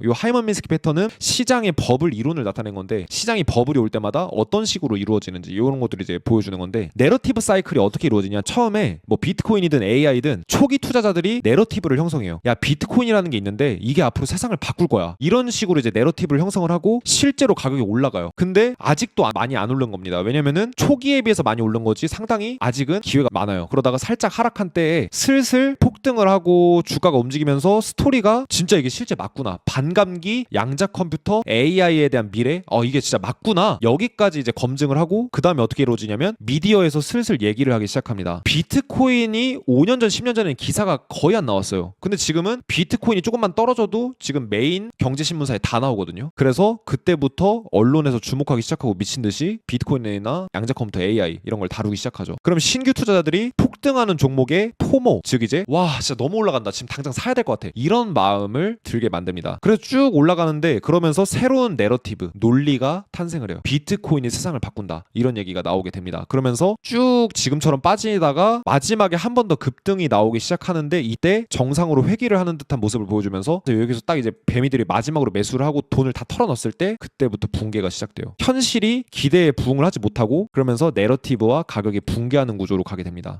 이 하이먼 미스키 패턴은 시장의 버블 이론을 나타낸 건데 시장이 버블이 올 때마다 어떤 식으로 이루어지는지 이런 것들을 이제 보여주는 건데 내러티브 사이클이 어떻게 이루어지냐? 처음에 뭐 비트코인이든 AI든 초기 투자자들이 내러티브를 형성해요. 야 비트코인이라는 게 있는데 이게 앞으로 세상을 바꿀 거야. 이런 식으로 이제 내러티브를 형성을 하고 실제로 가격이 올라가요. 근데 아직도 아- 많이 안 오른 겁니다. 왜냐면은 초기에 비해서 많이 오른 거지 상당히 아직은 기회가 많아요. 그러다가 살짝 하락한 때에 슬슬 폭등을 하고 주가가 움직이면서 스토리가 진짜 이게 실제 맞구나. 반 감기 양자 컴퓨터 AI에 대한 미래? 어 이게 진짜 맞구나. 여기까지 이제 검증을 하고 그 다음에 어떻게 이루어지냐면 미디어에서 슬슬 얘기를 하기 시작합니다. 비트코인이 5년 전 10년 전에는 기사가 거의 안 나왔어요. 근데 지금은 비트코인이 조금만 떨어져도 지금 메인 경제신문사에 다 나오거든요. 그래서 그때부터 언론에서 주목하기 시작하고 미친 듯이 비트코인이나 양자 컴퓨터 AI 이런 걸 다루기 시작하죠. 그럼 신규 투자자들이 폭등하는 종목의 포모 즉 이제 와 진짜 너무 올라간다. 지금 당장 사야 될 것 같아. 이런 마음을 들게 만듭니다. 그래서 쭉 올라가는데 그러면서 새로운 내러티브 논리가 탄생을 해요. 비트코인이 세상을 바꾼다. 이런 얘기가 나오게 됩니다. 그러면서 쭉 지금처럼 빠지다가 마지막에 한 번 더 급등이 나오기 시작하는데 이때 정상으로 회귀를 하는 듯한 모습을 보여주면서 여기서 딱 이제 배미들이 마지막으로 매수를 하고 돈을 다 털어넣었을 때 그때부터 붕괴가 시작돼요. 현실이 기대에 부응을 하지 못하고 그러면서 내러티브와 가격이 붕괴하는 구조로 가게 됩니다